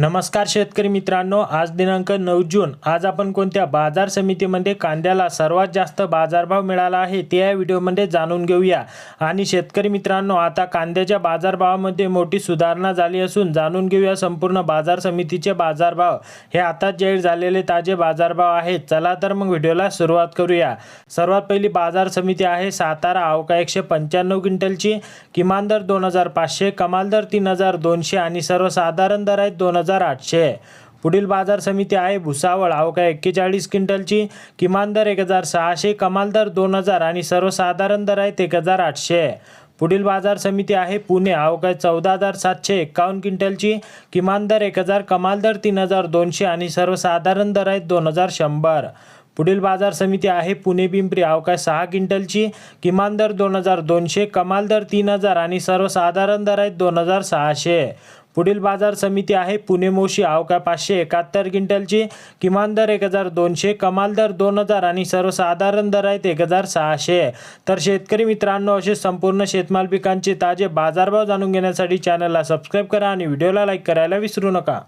नमस्कार शेतकरी मित्रांनो आज दिनांक नऊ जून. आज आपण कोणत्या बाजार समितीमध्ये कांद्याला सर्वात जास्त बाजारभाव मिळाला आहे ते या व्हिडिओमध्ये जाणून घेऊया. आणि शेतकरी मित्रांनो आता कांद्याच्या बाजारभावामध्ये मोठी सुधारणा झाली असून जाणून घेऊया संपूर्ण बाजार समितीचे बाजारभाव. हे आताच जाहीर झालेले ताजे बाजारभाव आहेत. चला तर मग व्हिडिओला सुरुवात करूया. सर्वात पहिली बाजार समिती आहे सातारा अवका एकशे पंच्याण्णव क्विंटलची. किमान दर दोन हजार पाचशे कमाल दर तीन हजार दोनशे आणि सर्वसाधारण दर आहेत दोन हजार आठशे. पुढील बाजार समिती आहे भुसावळ. अवका एक्केचाळीस क्विंटलची. किमान दर एक हजार सहाशे कमाल दर दोन हजार आणि सर्वसाधारण दर आहेत एक हजार आठशे. पुढील बाजार समिती आहे पुणे. अवकाश चौदा हजार सातशे एक्कावन्न क्विंटलची. किमान दर एक हजार कमाल दर तीन हजार दोनशे आणि सर्वसाधारण दर आहेत दोन हजार शंभर. पुढील बाजार समिती आहे पुणे पिंपरी. अवकाश सहा क्विंटलची. किमान दर दोन हजार दोनशे कमाल दर तीन हजार आणि सर्वसाधारण दर आहेत दोन हजार सहाशे. पुढील बाजार समिती आहे. पुणे मोशी आवका पाचशे एकाहत्तर क्विंटलची. किमान दर एक हजार दोनशे कमाल दर दोन हजार आणि सर्वसाधारण दर आहेत एक हजार सहाशे. तर शेतकरी मित्रांनो असे संपूर्ण शेतमाल पिकांचे ताजे बाजारभाव जाणून घेण्यासाठी चॅनलला सबस्क्राईब करा आणि व्हिडिओला लाईक करायला विसरू नका.